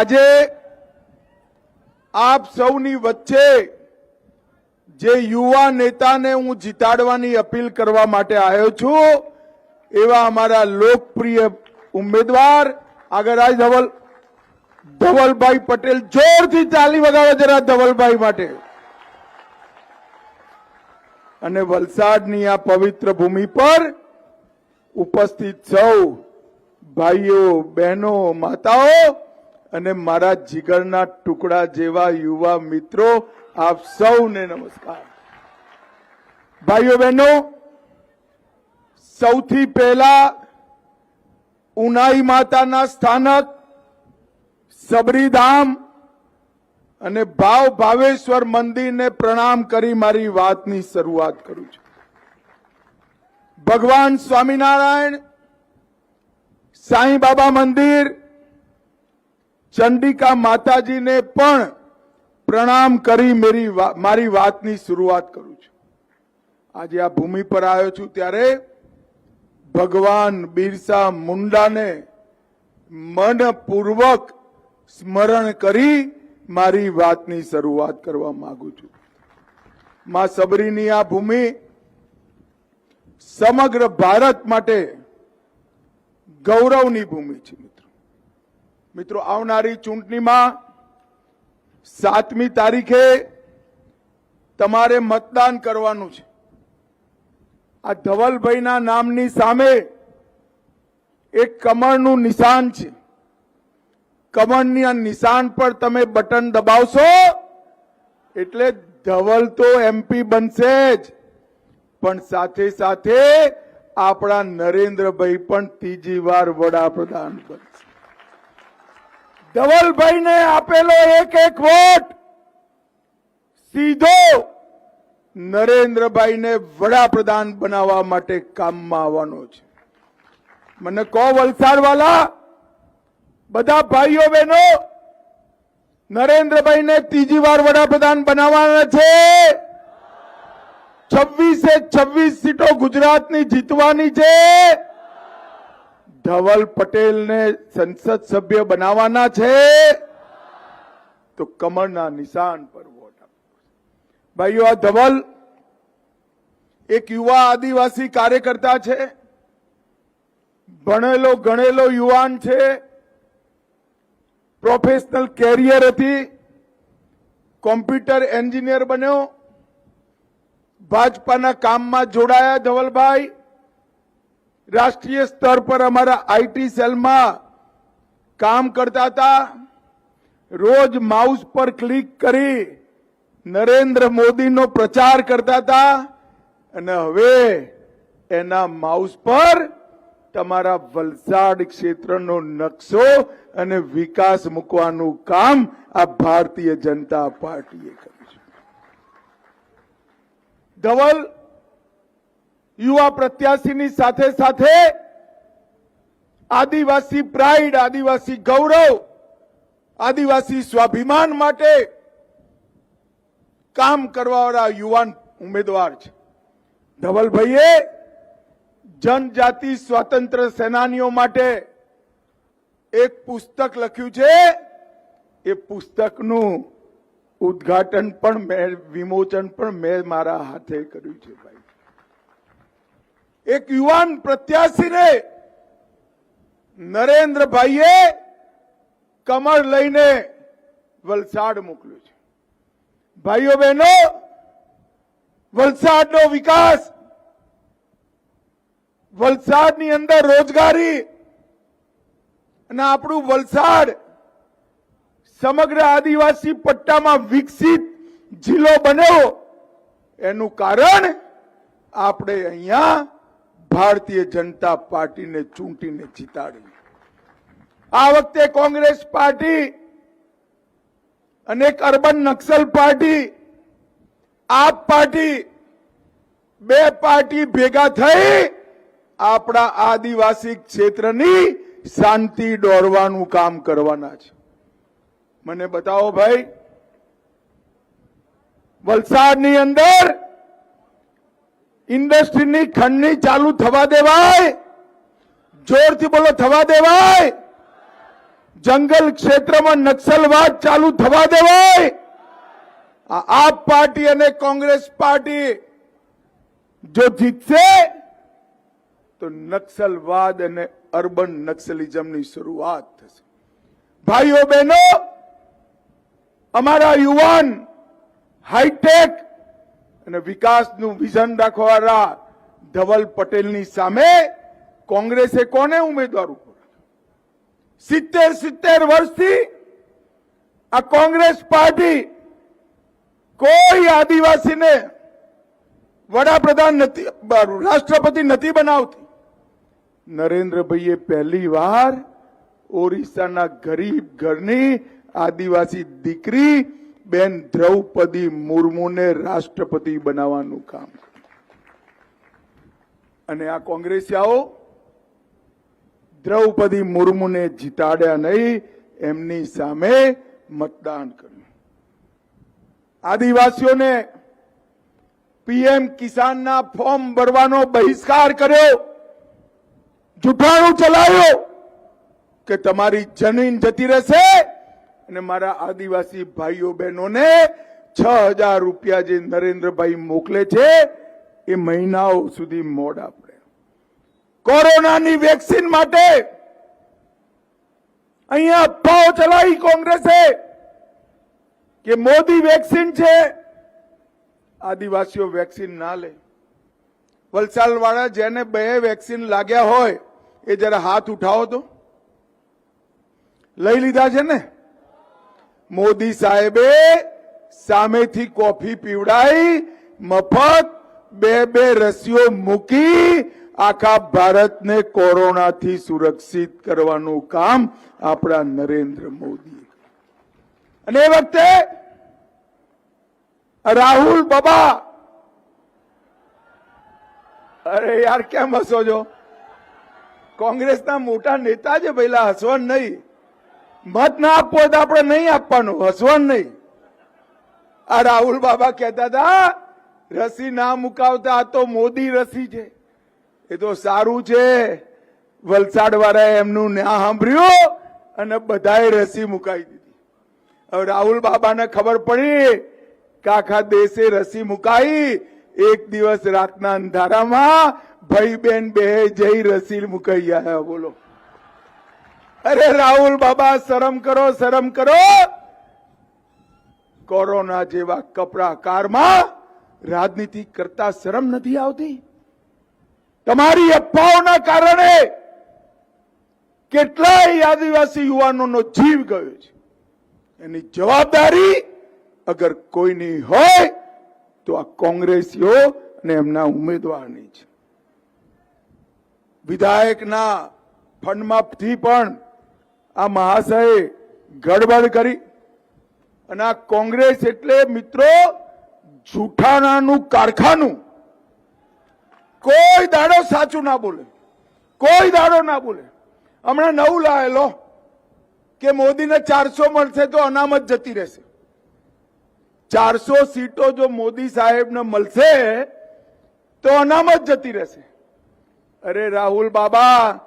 આજે આપ સૌની વચ્ચે જે યુવા નેતાને હું જીતાડવાની અપીલ કરવા માટે આવ્યો છું, એવા અમારા લોકપ્રિય ઉમેદવાર આગળ ધવલ, ધવલભાઈ પટેલ જોરથી ચાલી વગાડો જરા ધવલભાઈ માટે. અને વલસાડની આ પવિત્ર ભૂમિ પર ઉપસ્થિત સૌ ભાઈઓ, બહેનો, માતાઓ અને મારા જીગરના ટુકડા જેવા યુવા મિત્રો, આપ સૌને નમસ્કાર. ભાઈઓ બહેનો, સૌથી પહેલા ઉનાઈ માતાના સ્થાનક સબરીધામ અને ભાવ ભાવેશ્વર મંદિરને પ્રણામ કરી મારી વાતની શરૂઆત કરું છું. ભગવાન સ્વામિનારાયણ સાંઈ બાબા મંદિર ચંડિકા માતાજીને પણ પ્રણામ કરી મેરી મારી વાતની શરૂઆત કરું છું. આજે આ ભૂમિ પર આવ્યો છું ત્યારે ભગવાન બિરસા મુંડાને મનપૂર્વક સ્મરણ કરી મારી વાતની શરૂઆત કરવા માંગુ છું. માં સબરીની આ ભૂમિ સમગ્ર ભારત માટે ગૌરવની ભૂમિ છે. મિત્રો, આવનારી ચૂંટણીમાં સાતમી તારીખે તમારે મતદાન કરવાનું છે. આ ધવલભાઈના નામની સામે એક કમળનું નિશાન છે. કમળની આ નિશાન પર તમે બટન દબાવશો એટલે ધવલ તો એમપી બનશે જ. પણ સાથે સાથે આપણા નરેન્દ્રભાઈ પણ ત્રીજી વાર વડાપ્રધાન બનશે. ધવલભાઈને આપેલો એક એક વોટ સીધો નરેન્દ્રભાઈને વડાપ્રધાન બનાવવા માટે કામમાં આવવાનો છે. મને કહો વલસાડ વાલા બધા ભાઈઓ બહેનો, નરેન્દ્રભાઈને ત્રીજી વાર વડાપ્રધાન બનાવવાના છે. છવ્વીસે છવ્વીસ સીટો ગુજરાતની જીતવાની છે. ધવલ પટેલને સંસદ સભ્ય બનાવવાના છે? તો કમળના નિશાન પર વોટ આપો ભાઈઓ, આ ધવલ એક યુવા આદિવાસી કાર્યકર્તા છે. ભણેલો, ગણેલો યુવાન છે. પ્રોફેશનલ કેરિયર હતી. કોમ્પ્યુટર એન્જિનિયર બન્યો. ભાજપાના કામમાં જોડાયા ધવલભાઈ. રાષ્ટ્રીય સ્તર પર અમારા આઈટી સેલમાં કામ કરતા હતા. રોજ માઉસ પર ક્લિક કરી નરેન્દ્ર મોદીનો પ્રચાર કરતા હતા. અને હવે એના માઉસ પર તમારા વલસાડ ક્ષેત્રનો નકશો અને વિકાસ મૂકવાનું કામ આ ભારતીય જનતા પાર્ટીએ કર્યું છે. ધવલ યુવા પ્રત્યાશીની સાથે સાથે આદિવાસી પ્રાઇડ, આદિવાસી ગૌરવ, આદિવાસી સ્વાભિમાન માટે કામ કરવાવાળા યુવાન ઉમેદવાર છે. ધવલભાઈએ જનજાતિ સ્વાતંત્ર્ય સેનાનીઓ માટે એક પુસ્તક લખ્યું છે. એ પુસ્તકનું ઉદ્ઘાટન પણ મેં, વિમોચન પણ મેં મારા હાથે કર્યું છે એક યુવાન પ્રત્યાશીને નરેન્દ્રભાઈએ કમર લઈને વલસાડ મોકલ્યું છે. ભાઈઓ બહેનો, વલસાડનો વિકાસ, વલસાડની અંદર રોજગારી અને આપણું વલસાડ સમગ્ર આદિવાસી પટ્ટામાં વિકસિત જિલ્લો બન્યો. એનું કારણ આપણે અહીંયા ભારતીય જનતા પાર્ટીને ચૂંટીને જીતાડી. આ વખતે કોંગ્રેસ પાર્ટી અને urban naxal party, AAP party, બે પાર્ટી ભેગા થઈ આપણા આદિવાસી ક્ષેત્રની શાંતિ દોરવાનું કામ કરવાના છે. મને બતાવો ભાઈ, વલસાડની અંદર ઇન્ડસ્ટ્રીની ખંડની ચાલુ થવા દેવાય. જોરથી બોલો, થવા દેવાય. જંગલ ક્ષેત્રમાં નક્સલવાદ ચાલુ થવા દેવાય. આ આપ પાર્ટી અને કોંગ્રેસ પાર્ટી જો જીતશે, તો નક્સલવાદ અને અર્બન નક્સલિઝમની શરૂઆત થશે. ભાઈઓ બહેનો, અમારા યુવાન, હાઈટેક અને વિકાસનું વિઝન રાખવાવાળા ધવલ પટેલની સામે કોંગ્રેસે કોને ઉમેદવાર સિત્તેર સિત્તેર વર્ષથી આ કોંગ્રેસ પાર્ટી કોઈ આદિવાસીને વડાપ્રધાન નથી રાષ્ટ્રપતિ નથી બનાવતી. નરેન્દ્રભાઈએ પહેલી વાર ઓરિસ્સાના ગરીબ ઘરની આદિવાસી દીકરી બેન દ્રૌપદી મુર્મુને રાષ્ટ્રપતિ બનાવવાનું કામ. અને આ કોંગ્રેસિયાઓ દ્રૌપદી મુર્મુને જીતાડ્યા નહીં, એમની સામે મતદાન કર્યું. આદિવાસીઓને પીએમ કિસાનના ફોર્મ ભરવાનો બહિષ્કાર કર્યો જૂઠાણું ચલાવ્યો કે તમારી જમીન જતી રહેશે અને મારા આદિવાસી ભાઈઓ બહેનોને છ હજાર રૂપિયા જે નરેન્દ્રભાઈ મોકલે છે, એ મહિનાઓ સુધી મોડ આપણે કોરોનાની વેક્સિન માટે અહીંયા અફવાઓ ચલાવી કોંગ્રેસે કે મોદી વેક્સિન છે, આદિવાસીઓ વેક્સિન ના લે. વલસાડવાળા જેને બે વેક્સિન લાગ્યા હોય, એ જરા હાથ ઉઠાવો તો. લઈ લીધા છે ને? મોદી સાહેબે સામેથી કોફી પીવડાઈ, મફત બે બે રસીઓ મૂકી આખા ભારતને કોરોનાથી સુરક્ષિત કરવાનું કામ આપણા નરેન્દ્ર મોદી. અને એ વખતે રાહુલ બાબા. અરે યાર, કેમ હસો છો? કોંગ્રેસના મોટા નેતા છે પહેલા હસવાનું નહીં. મત ના આપવો તો આપણે નહીં આપવાનું, હસવાનું નહીં. આ રાહુલ બાબા કહેતા હતા, રસી ના મુકાવતા આ તો મોદી રસી છે. એ તો સારું છે. વલસાડ વાળાએ એમનું ના સાંભળ્યું અને બધાએ રસી મુકાવી દીધી. હવે રાહુલ બાબાને ખબર પડી કે આખા દેશે રસી મુકાઈ. એક દિવસ રાતના અંધારામાં ભાઈ બેન બે જઈ રસી મુકાઈ આવ્યા બોલો. અરે રાહુલ બાબા, શરમ કરો શરમ કરો. કોરોના જેવા કપરા કારમાં રાજનીતિ કરતા શરમ નથી આવતી. તમારી અફવાઓના કારણે કેટલાય આદિવાસી યુવાનોનો જીવ ગયો છે. એની જવાબદારી અગર કોઈની હોય, તો આ કોંગ્રેસીઓ અને એમના ઉમેદવારની છે. વિધાયકના ફંડમાંથી પણ આ મહાશયે ગડબડ કરી અને આ કોંગ્રેસ એટલે મિત્રો જૂઠાણાનું કારખાનું. કોઈ દાડો સાચું ના બોલે. કોઈ દાડો ના બોલે. હમણાં નવું લાયેલો કે મોદીને ચારસો મળશે તો અનામત જતી રહેશે. ચારસો સીટો જો મોદી સાહેબને મળશે તો અનામત જતી રહેશે. અરે રાહુલ બાબા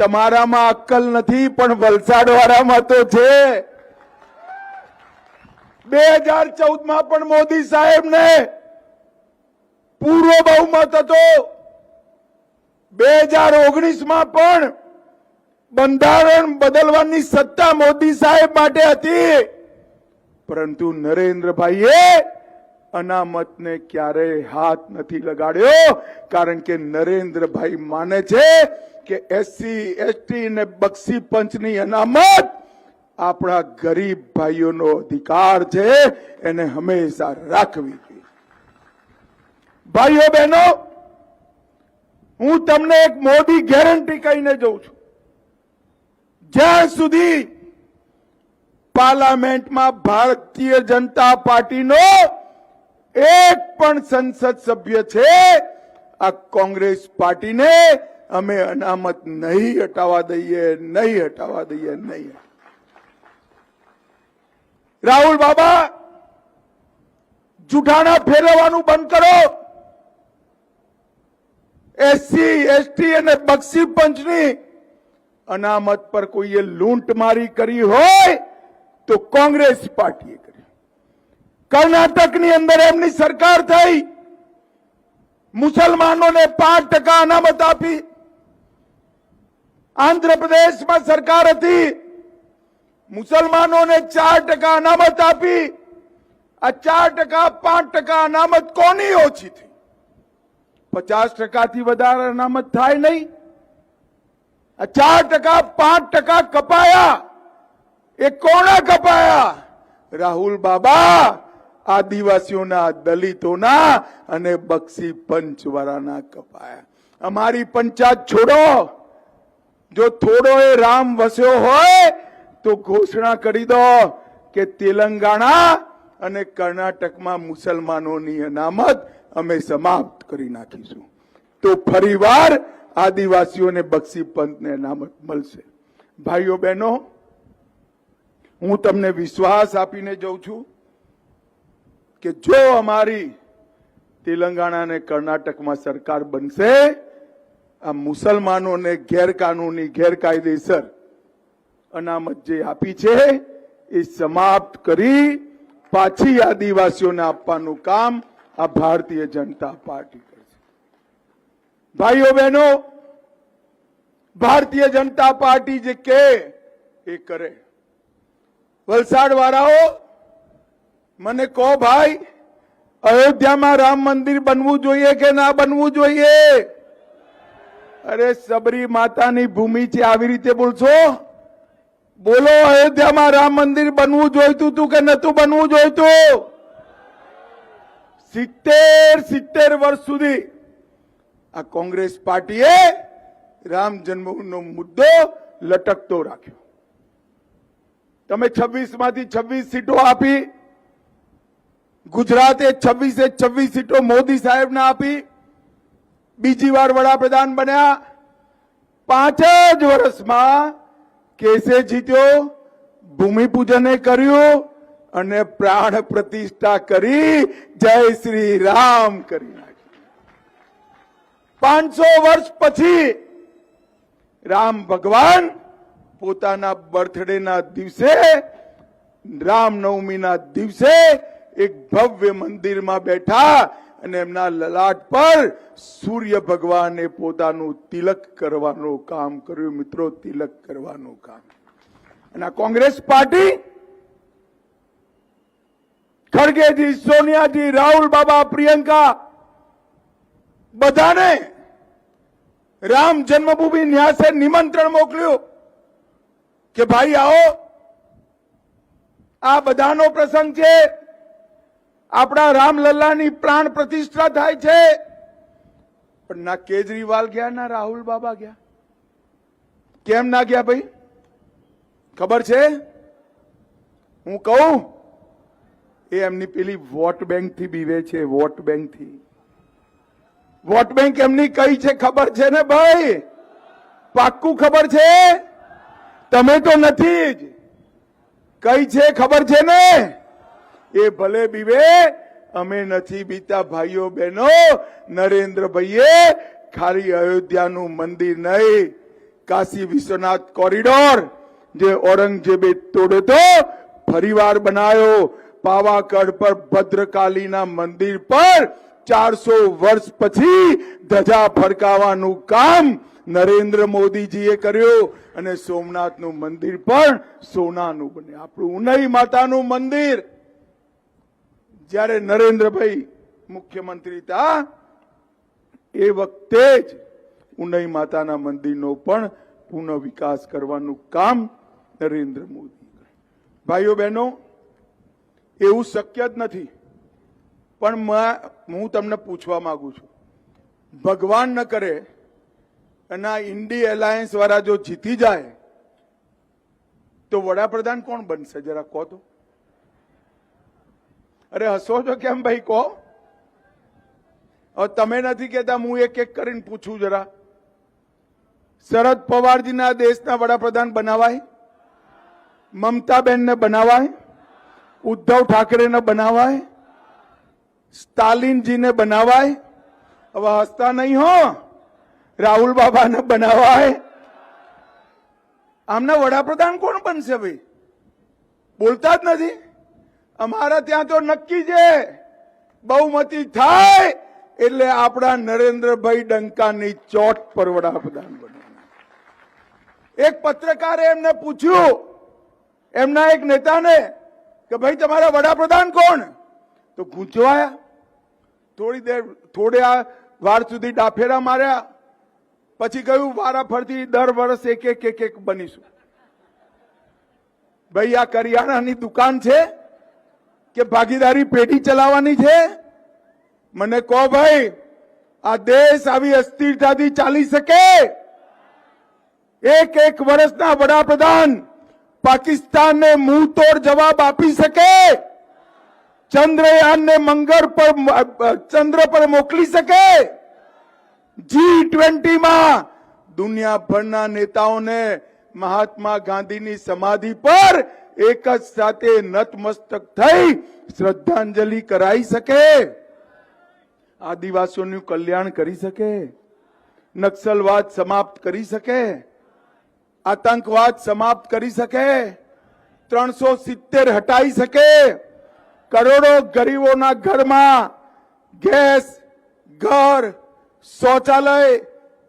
તમારામાં અક્કલ નથી, પણ વલસાડ વાળામાં તો છે. બે હજાર ચૌદમાં પણ મોદી સાહેબ ને પૂર્વ બહુમત હતો. બે હજાર ઓગણીસમાં પણ બંધારણ બદલવાની સત્તા મોદી સાહેબ માટે હતી. પરંતુ નરેન્દ્રભાઈએ અનામતને ક્યારેય હાથ નથી લગાડ્યો, કારણ કે નરેન્દ્રભાઈ માને છે કે એસસી એસટી ને બક્ષી પંચની અનામત આપણા ગરીબ ભાઈઓનો અધિકાર છે, એને હંમેશા રાખવી ભાઈઓ બહેનો, હું તમને એક મોદી ગેરંટી કહીને જઉં છું. જ્યાં સુધી પાર્લામેન્ટમાં ભારતીય જનતા પાર્ટીનો એક પણ સંસદ સભ્ય છે, આ કોંગ્રેસ પાર્ટીને અમે અનામત નહીં હટાવા દઈએ, નહીં હટાવા દઈએ, નહીં. રાહુલ બાબા જુઠાણા ફેરવવાનું બંધ કરો. એસસી એસટી અને બક્ષી પંચની અનામત પર કોઈએ લૂંટમારી કરી હોય તો કોંગ્રેસ પાર્ટીએ કરી. કર્ણાટકની અંદર એમની સરકાર થઈ. મુસલમાનોને પાંચ ટકા અનામત આપી. આંધ્રપ્રદેશમાં સરકાર હતી. મુસલમાનોને ચાર ટકા અનામત આપી. આ ચાર ટકા, પાંચ ટકા અનામત કોની ઓછી થઈ? પચાસ ટકાથી વધારે અનામત થાય નહીં. આ ચાર ટકા, પાંચ ટકા કપાયા. એ કોના કપાયા? રાહુલ બાબા. આદિવાસીઓના દલિતોના અને બક્ષી પંચવાળાના કપાયા. અમારી પંચાયત છોડો. જો થોડો એ રામ વસ્યો હોય, તો ઘોષણા કરી દો કે તેલંગાણા અને કર્ણાટકમાં મુસલમાનોની અનામત અમે સમાપ્ત કરી નાખીશું. તો ફરીવાર આદિવાસીઓને બક્ષી પંથને અનામત મળશે. ભાઈઓ બહેનો, હું તમને વિશ્વાસ આપીને જઉં છું કે જો અમારી તેલંગાણા અને કર્ણાટકમાં સરકાર બનશે આ મુસલમાનોને ગેરકાનૂની ગેરકાયદેસર અનામત જે આપી છે, એ સમાપ્ત કરી પાછી આદિવાસીઓને આપવાનું કામ આ ભારતીય જનતા પાર્ટી કરશે ભાઈઓ, બહેનો, ભારતીય જનતા પાર્ટી જે કે, એ કરે. વલસાડ વાળાઓ મને કહો ભાઈ, અયોધ્યામાં રામ મંદિર બનવું જોઈએ કે ના બનવું જોઈએ? અરે સબરી માતાની ભૂમિ છે, આવી રીતે બોલશો? બોલો, અયોધ્યામાં રામ મંદિર બનવું જોઈતું તું કે નતું બનવું જોઈતું? સિત્તેર સિત્તેર વર્ષ સુધી આ કોંગ્રેસ પાર્ટીએ રામ જન્મભૂમિનો મુદ્દો લટકતો રાખ્યો. તમે છવ્વીસમાંથી છવ્વીસ સીટો આપી, ગુજરાતે છવ્વીસે છવ્વીસ સીટો મોદી સાહેબને આપી બીજી વાર વડાપ્રધાન બન્યા. પાંચ જ વર્ષમાં કેસે જીત્યો, ભૂમિપૂજને કર્યું અને પ્રાણ પ્રતિષ્ઠા કરી, જય શ્રી રામ કરી નાખી પાંચસો વર્ષ પછી રામ ભગવાન પોતાના બર્થડેના દિવસે રામનવમીના દિવસે એક ભવ્ય મંદિરમાં બેઠા અને એમના લલાટ પર સૂર્ય ભગવાને પોતાનું તિલક કરવાનું કામ કર્યું. મિત્રો, તિલક કરવાનું કામ. અને કોંગ્રેસ પાર્ટી ખડગેજી સોનિયાજી રાહુલ બાબા, પ્રિયંકા, બધાને રામ જન્મભૂમિ ન્યાસે નિમંત્રણ મોકલ્યું કે ભાઈ આવો. આ બધાનો પ્રસંગ છે. આપણા રામલલ્લાની પ્રાણ પ્રતિષ્ઠા થાય છે. પણ ના કેજરીવાલ ગયા, ના રાહુલ બાબા ગયા? કેમ ના ગયા ભાઈ? ખબર છે? હું કહું, એ એમની પેલી વોટ બેંકથી બીવે છે, વોટ બેંકથી વોટ બેંક એમની કઈ છે ખબર છે ને ભાઈ? પાક્કું ખબર છે? તમે તો નથી જ. કઈ છે ખબર છે ને? એ ભલે બીવે, અમે નથી બીતા ભાઈઓ બહેનો. નરેન્દ્રભાઈએ ખાલી અયોધ્યાનું મંદિર નહીં, કાશી વિશ્વનાથ કોરિડોર, જે ઔરંગઝેબે તોડ્યો તો ફરીવાર બનાવ્યો પાવાગઢ પર ભદ્રકાલીના મંદિર પર ચારસો વર્ષ પછી ધજા ફરકાવવાનું કામ નરેન્દ્ર મોદીજીએ કર્યું અને સોમનાથનું મંદિર પણ સોનાનું બને આપણું ઉનઈ માતાનું મંદિર. જ્યારે નરેન્દ્રભાઈ મુખ્યમંત્રી હતા એ વખતે જ ઉનઈ માતાના મંદિરનો પણ પુનઃ વિકાસ કરવાનું કામ નરેન્દ્ર મોદી ભાઈઓ બહેનો, એવું શક્ય જ નથી. પણ હું તમને પૂછવા માંગુ છું. ભગવાન ન કરે અને આ ઇન્ડી એલાયન્સ વાળા જો જીતી જાય, તો વડાપ્રધાન કોણ બનશે? જરા કહો તો. અરે, હસો છો કેમ ભાઈ કહો? હવે તમે નથી કહેતા, હું એક એક કરીને પૂછું જરા. શરદ પવારજીના દેશના વડાપ્રધાન બનાવાય? મમતાબેનને બનાવાય? ઉદ્ધવ ઠાકરેને બનાવાય? સ્ટાલિનજીને બનાવાય? હવે હસતા નહીં હો. રાહુલ બાબાને બનાવાય? આમના વડાપ્રધાન કોણ બનશે ભાઈ? બોલતા જ નથી. અમારા ત્યાં તો નક્કી છે. બહુમતી થાય એટલે આપણા નરેન્દ્રભાઈ ડંકાની ચોટ પર વડાપ્રધાન બનવાના એક પત્રકારે એમને પૂછ્યું, એમના એક નેતાને કે ભાઈ તમારા વડાપ્રધાન કોણ? તો ગૂંચવાયા થોડી દેર, થોડા વાર સુધી ડાફેરા માર્યા. પછી કહ્યું વારા ફરતી દર વર્ષ એક એક એક એક બનીશું. ભાઈ, આ કરિયાણાની દુકાન છે. કે ભાગીદારી પેઢી ચલાવવાની છે? મને કહો ભાઈ, આ દેશ આવી અસ્થિરતાથી ચાલી શકે? એક એક વર્ષના વડાપ્રધાન પાકિસ્તાનને મુંહ તોડ જવાબ આપી શકે? ચંદ્રયાનને મંગળ પર ચંદ્ર પર મોકલી શકે? જી ટ્વેન્ટીમાં દુનિયાભરના નેતાઓને મહાત્મા ગાંધીની સમાધિ પર એક જ સાથે નતમસ્તક થઈ શ્રદ્ધાંજલિ કરાઈ શકે. આદિવાસીઓનું કલ્યાણ કરી શકે. નક્સલવાદ સમાપ્ત કરી શકે. આતંકવાદ સમાપ્ત કરી શકે. ત્રણસો સિત્તેર હટાઈ શકે. કરોડો ગરીબોના ઘરમાં ગેસ, ઘર, શૌચાલય,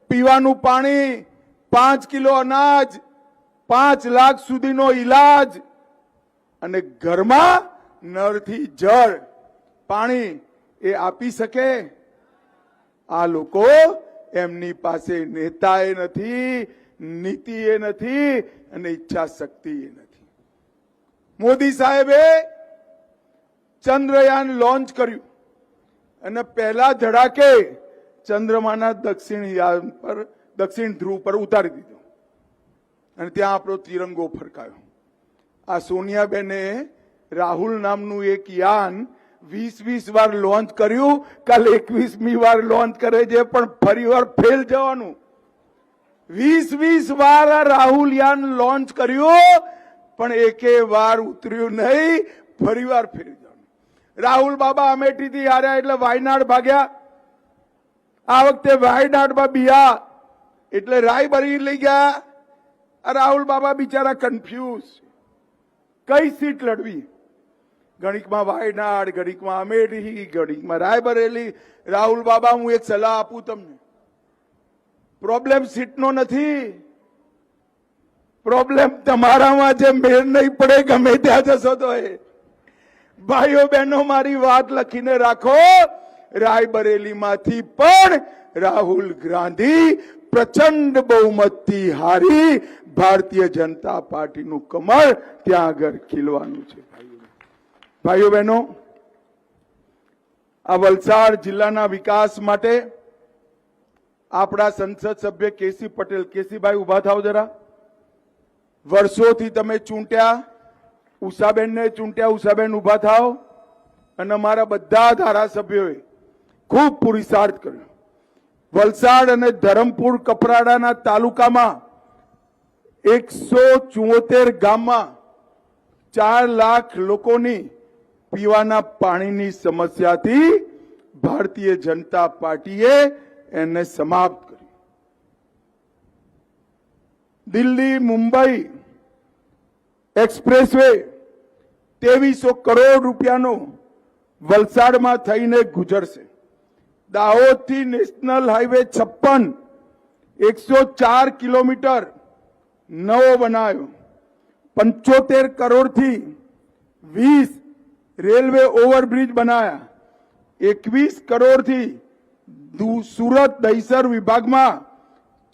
પીવાનું પાણી, પાંચ કિલો અનાજ, પાંચ લાખ સુધીનો ઈલાજ અને ઘરમાં નળથી જળ, પાણી એ આપી શકે? આ લોકો એમની પાસે નેતાએ નથી નીતિ એ નથી અને ઈચ્છા શક્તિ એ નથી. મોદી સાહેબે ચંદ્રયાન લોન્ચ કર્યું અને પહેલા ધડાકે ચંદ્રમાના દક્ષિણ યાન પર, દક્ષિણ ધ્રુવ પર ઉતારી દીધો. અને ત્યાં આપણો તિરંગો ફરકાયો. આ સોનિયાબેને રાહુલ નામનું એક યાન વીસ વીસ વાર લોન્ચ કર્યું. કાલે એકવીસમી વાર લોન્ચ કરે છે, પણ ફરી વાર ફેલ જવાનું. વીસ વીસ વાર આ રાહુલ યાન લોન્ચ કર્યું, પણ એકે વાર ઉતર્યું નહીં, ફરી વાર ફેરી જવાનું. રાહુલ બાબા અમેઠીથી હાર્યા એટલે વાયનાડ ભાગ્યા. આ વખતે વાયનાડમાં બિયા એટલે રાયબરી લઈ ગયા. રાહુલ બાબા બિચારા કન્ફ્યુઝ કઈ સીટ લડવી? ગણિકમાં વાયનાડ, ગણિકમાં અમેઠી ગણિકમાં રાયબરેલી. રાહુલ બાબા, હું એક સલાહ આપું તમને. પ્રોબ્લેમ સીટનો નથી. પ્રોબ્લેમ તમારામાં જે મેળ નહીં પડે, ગમે ત્યાં જશો તો એ. ભાઈઓ બહેનો, મારી વાત લખીને રાખો. રાયબરેલીમાંથી પણ રાહુલ ગાંધી પ્રચંડ બહુમતથી હારી ભારતીય જનતા પાર્ટીનું કમળ ત્યાં આગળ ખીલવાનું છે, ભાઈઓ. બહેનો, આ વલસાડ જિલ્લાના વિકાસ માટે આપણા સંસદ સભ્ય કેસી પટેલ, કેસીભાઈ ઊભા થાવ જરા. વર્ષોથી તમે ચૂંટ્યા, ઉષાબેનને ચૂંટ્યા, ઉષાબેન ઊભા થાવ અને અમારા બધા ધારાસભ્યોએ ખૂબ પુરુષાર્થ કર્યો. વલસાડ અને ધરમપુર કપરાડાના તાલુકામાં એકસો ચુંવોતેર ગામમાં ચાર લાખ લોકોની પીવાના પાણીની સમસ્યાથી ભારતીય જનતા પાર્ટીએ એને સમાપ્ત કરી. દિલ્હી, મુંબઈ એક્સપ્રેસવે ત્રેવીસો કરોડ રૂપિયાનો વલસાડમાં થઈને ગુજરશે. દાહોદથી નેશનલ હાઈવે છપ્પન, એકસો ચાર કિલોમીટર નવો બનાવ્યો. પંચોતેર કરોડથી વીસ રેલવે ઓવરબ્રિજ બનાયા. એકવીસ કરોડથી સુરત દહીસર વિભાગમાં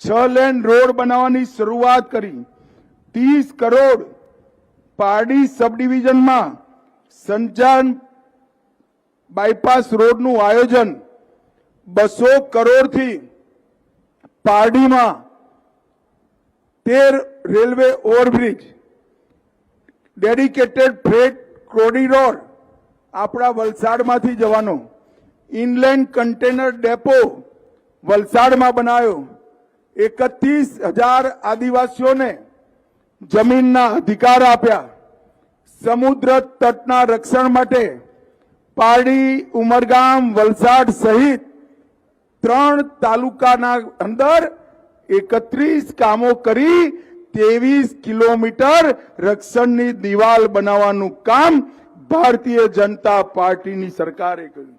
છ લેન રોડ બનાવવાની શરૂઆત કરી. ત્રીસ કરોડ પારડી સબ ડિવિઝનમાં સંજાન બાયપાસ રોડનું આયોજન બસો કરોડથી પારડીમાં તેર railway overbridge, dedicated freight corridor આપણા વલસાડમાંથી જવાનો, ઇનલેન્ડ કન્ટેનર ડેપો વલસાડમાં બનાવ્યો એકત્રીસ હજાર આદિવાસીઓને જમીનના અધિકાર આપ્યા. સમુદ્ર તટના રક્ષણ માટે પારડી ઉમરગામ વલસાડ સહિત ત્રણ તાલુકાના અંદર એકત્રીસ કામો કરી ત્રેવીસ કિલોમીટર રક્ષણની દિવાલ બનાવવાનું કામ ભારતીય જનતા પાર્ટીની સરકારે કર્યું.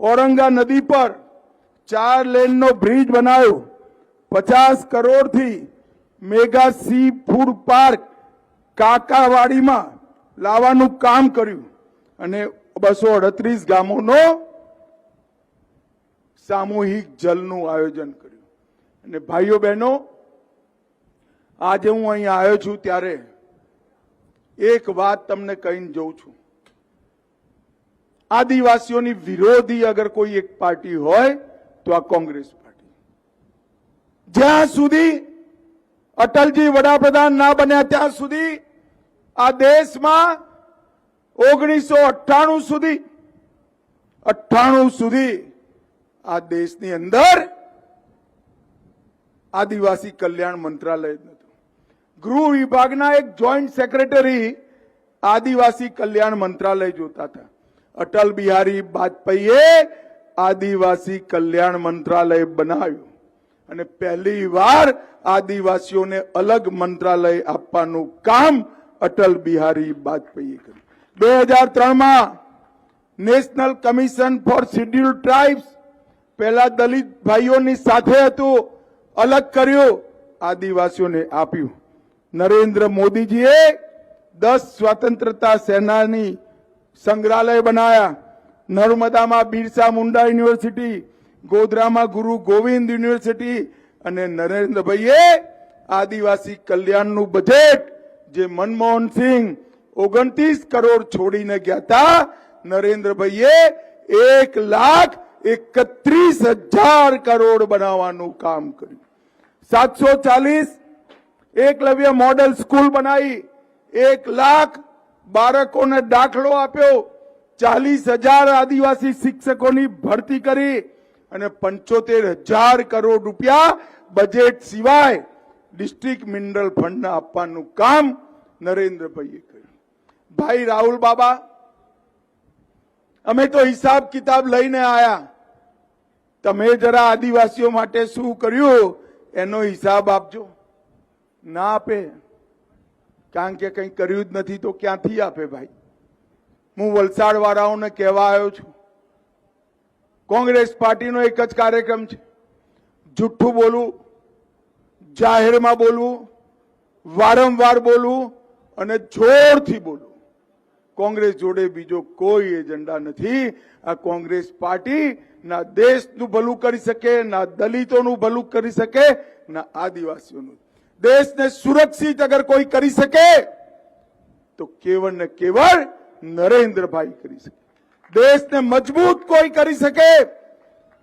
ઔરંગા નદી પર ચાર લેનનો બ્રિજ બનાવ્યો. પચાસ કરોડથી મેગા સી ફૂડ પાર્ક કાકાવાડીમાં લાવવાનું કામ કર્યું. અને બસો અડત્રીસ ગામોનો સામૂહિક જલનું આયોજન કર્યું. અને ભાઈઓ બહેનો, આજે હું અહીં આવ્યો છું ત્યારે એક વાત તમને કહીને જઉં છું. આદિવાસીઓની વિરોધી અગર કોઈ એક પાર્ટી હોય, તો આ કોંગ્રેસ પાર્ટી. જ્યાં સુધી અટલજી વડાપ્રધાન ના બન્યા, ત્યાં સુધી આ દેશમાં ઓગણીસો અઠ્ઠાણું સુધી અઠ્ઠાણું સુધી આ દેશની અંદર આદિવાસી કલ્યાણ મંત્રાલય નતું ગૃહ વિભાગના એક જોઈન્ટ સેક્રેટરી આદિવાસી કલ્યાણ મંત્રાલય જોતા હતા. અટલ બિહારી વાજપેયીએ આદિવાસી કલ્યાણ મંત્રાલય બનાવ્યું અને પહેલી વાર આદિવાસીઓને અલગ મંત્રાલય આપવાનું કામ અટલ બિહારી વાજપેયીએ કર્યું. બે હજાર ત્રણમાં national commission for schedule tribes પહેલા દલિત ભાઈઓની સાથે હતું, અલગ કર્યું, આદિવાસીઓને આપ્યું. નરેન્દ્ર મોદીજીએ દસ સ્વતંત્રતા સેનાની સંગ્રહાલય બનાવ્યા નર્મદામાં બિરસા મુંડા યુનિવર્સિટી, ગોધરામાં ગુરુ ગોવિંદ યુનિવર્સિટી અને નરેન્દ્રભાઈએ આદિવાસી કલ્યાણનું બજેટ, જે મનમોહન સિંહ ઓગણત્રીસ કરોડ છોડીને ગયા હતા નરેન્દ્રભાઈએ એક લાખ એકત્રીસ હજાર કરોડ બનાવવાનું કામ કર્યું. સાતસો ચાલીસ એકલવ્ય મોડલ સ્કૂલ બનાવી. એક લાખ બાળકોને દાખલો આપ્યો. ચાલીસ હજાર આદિવાસી શિક્ષકોની ભરતી કરી અને પંચોતેર હજાર કરોડ રૂપિયા બજેટ સિવાય ડિસ્ટ્રિક્ટ મિનરલ ફંડને આપવાનું કામ નરેન્દ્રભાઈએ કર્યું. ભાઈ રાહુલ બાબા, અમે તો હિસાબ કિતાબ લઈને આયા. તમે જરા આદિવાસીઓ માટે શું કર્યું, એનો હિસાબ આપજો. ના આપે. કારણ કે કંઈ કર્યું જ નથી તો ક્યાંથી આપે ભાઈ? હું વલસાડ વાળાઓને કહેવા આવ્યો છું. કોંગ્રેસ પાર્ટીનો એક જ કાર્યક્રમ છે. જુઠ્ઠું બોલવું, જાહેરમાં બોલવું, વારંવાર બોલવું અને જોરથી બોલવું. કોંગ્રેસ જોડે બીજો કોઈ એજન્ડા નથી. આ કોંગ્રેસ પાર્ટી ના દેશનું ભલું કરી શકે, ના દલિતોનું ભલું કરી શકે, ના આદિવાસીઓનું. દેશને સુરક્ષિત અગર કોઈ કરી શકે, તો કેવળ ને કેવળ નરેન્દ્રભાઈ કરી શકે. દેશને મજબૂત કોઈ કરી શકે,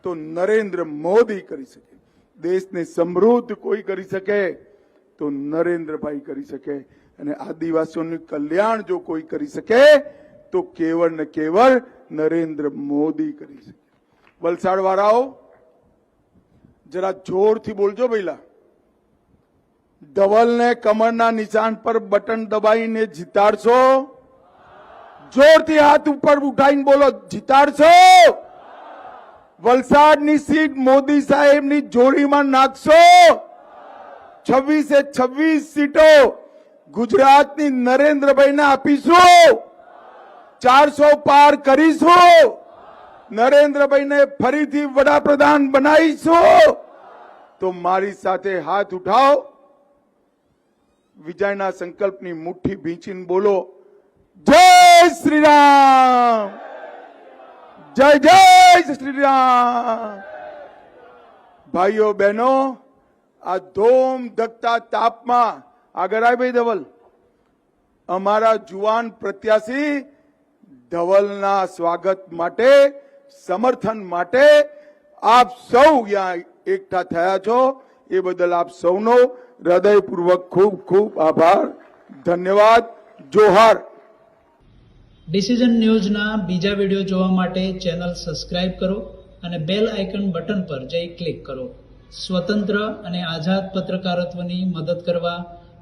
તો નરેન્દ્ર મોદી કરી શકે. દેશને સમૃદ્ધ કોઈ કરી શકે, તો નરેન્દ્રભાઈ કરી શકે. અને આદિવાસીઓનું કલ્યાણ જો કોઈ કરી શકે, તો કેવળ ને કેવળ નરેન્દ્ર મોદી કરી શકે. વલસાડ વાળાઓ જરા જોરથી બોલજો ધવલ પર કમરના નિશાન પર બટન દબાવીને જીતાડશો? જોરથી હાથ ઉપર ઉઠાઈને બોલો, જીતાડશો? વલસાડની સીટ મોદી સાહેબની જોડીમાં નાખશો? છવ્વીસે છવ્વીસ સીટો ગુજરાતની નરેન્દ્રભાઈને આપીશું. ચારસો પાર કરીશું. નરેન્દ્રભાઈને ફરીથી વડાપ્રધાન બનાવીશું. તો મારી સાથે હાથ ઉઠાવો. વિજયના સંકલ્પની મુઠ્ઠી ભીંચીને બોલો, જય શ્રી રામ જય જય શ્રી રામ ભાઈઓ, બહેનો, આ ધોમ ધકતા તાપમાં આગળ આય ભાઈ ધવલ. અમારા જુવાન પ્રત્યાશી ધવલના સ્વાગત માટે, સમર્થન માટે આપ સૌ ત્યાં એકઠા થયા છો. એ બદલ આપ સૌનો હૃદયપૂર્વક ખૂબ ખૂબ આભાર. ધન્યવાદ. જોહાર. ડિસિઝન ન્યૂઝના બીજા વીડિયો જોવા માટે ચેનલ સબસ્ક્રાઇબ કરો અને બેલ આઇકન બટન પર જઈ ક્લિક કરો. સ્વતંત્ર અને આઝાદ પત્રકારત્વની મદદ કરવા